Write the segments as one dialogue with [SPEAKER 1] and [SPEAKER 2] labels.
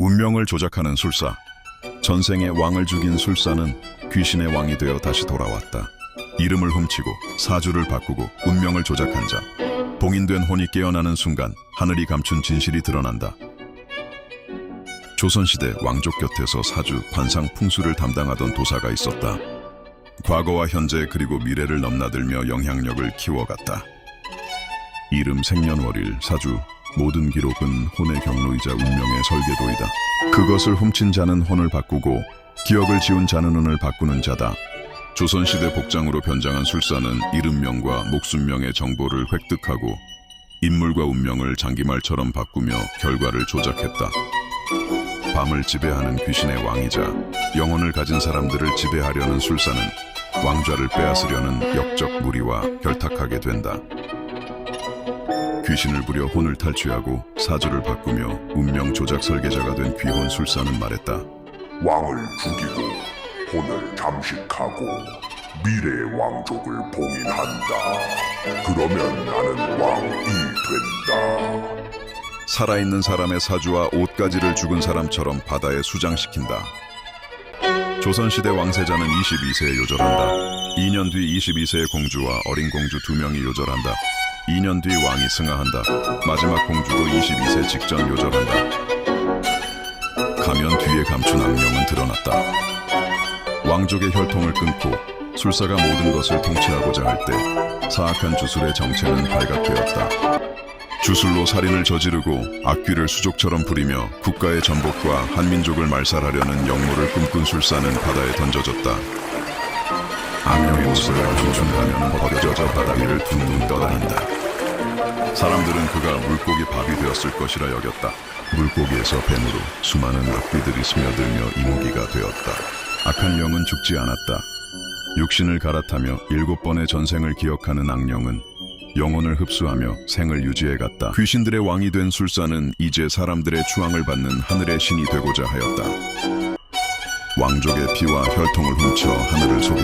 [SPEAKER 1] 운명을 조작하는 술사. 전생에 왕을 죽인 술사는 귀신의 왕이 되어 다시 돌아왔다. 이름을 훔치고 사주를 바꾸고 운명을 조작한 자. 봉인된 혼이 깨어나는 순간 하늘이 감춘 진실이 드러난다. 조선시대 왕족 곁에서 사주, 관상, 풍수를 담당하던 도사가 있었다. 과거와 현재 그리고 미래를 넘나들며 영향력을 키워갔다. 이름 생년월일 사주 모든 기록은 혼의 경로이자 운명의 설계도이다. 그것을 훔친 자는 혼을 바꾸고 기억을 지운 자는 운을 바꾸는 자다. 조선시대 복장으로 변장한 술사는 이름명과 목숨명의 정보를 획득하고 인물과 운명을 장기말처럼 바꾸며 결과를 조작했다. 밤을 지배하는 귀신의 왕이자 영혼을 가진 사람들을 지배하려는 술사는 왕좌를 빼앗으려는 역적 무리와 결탁하게 된다. 귀신을 부려 혼을 탈취하고 사주를 바꾸며 운명 조작 설계자가 된 귀혼 술사는 말했다.
[SPEAKER 2] 왕을 죽이고 혼을 잠식하고 미래의 왕족을 봉인한다. 그러면 나는 왕이 된다.
[SPEAKER 1] 살아있는 사람의 사주와 옷가지를 죽은 사람처럼 바다에 수장시킨다. 조선시대 왕세자는 22세에 요절한다. 2년 뒤 22세의 공주와 어린 공주 두 명이 요절한다. 2년 뒤 왕이 승하한다. 마지막 공주도 22세 직전 요절한다. 가면 뒤에 감춘 악령은 드러났다. 왕족의 혈통을 끊고 술사가 모든 것을 통치하고자 할 때 사악한 주술의 정체는 발각되었다. 주술로 살인을 저지르고 악귀를 수족처럼 부리며 국가의 전복과 한민족을 말살하려는 역모를 꿈꾼 술사는 바다에 던져졌다. 악령 의 옷을 감춘다면 버려져 바다 위를 둥둥 떠다닌다. 사람들은 그가 물고기 밥이 되었을 것이라 여겼다. 물고기에서 뱀으로 수많은 악귀들이 스며들며 이무기가 되었다. 악한 영은 죽지 않았다. 육신을 갈아타며 일곱 번의 전생을 기억하는 악령은 영혼을 흡수하며 생을 유지해갔다. 귀신들의 왕이 된 술사는 이제 사람들의 추앙을 받는 하늘의 신이 되고자 하였다. 왕족의 피와 혈통을 훔쳐 하늘을 속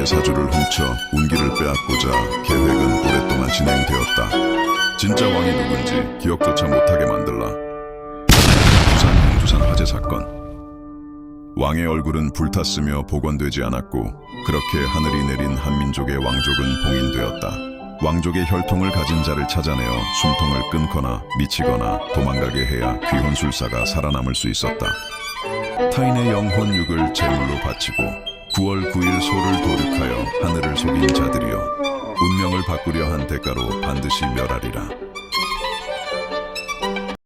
[SPEAKER 1] 왕족의 사주를 훔쳐 운기를 빼앗고자 계획은 오랫동안 진행되었다. 진짜 왕이 누군지 기억조차 못하게 만들라. 부산 홍두산 화재 사건. 왕의 얼굴은 불탔으며 복원되지 않았고 그렇게 하늘이 내린 한민족의 왕족은 봉인되었다. 왕족의 혈통을 가진 자를 찾아내어 숨통을 끊거나 미치거나 도망가게 해야 귀혼술사가 살아남을 수 있었다. 타인의 영혼 육을 제물로 바치고 9월 9일 소를 도륙하여 하늘을 속인 자들이여 운명을 바꾸려 한 대가로 반드시 멸하리라.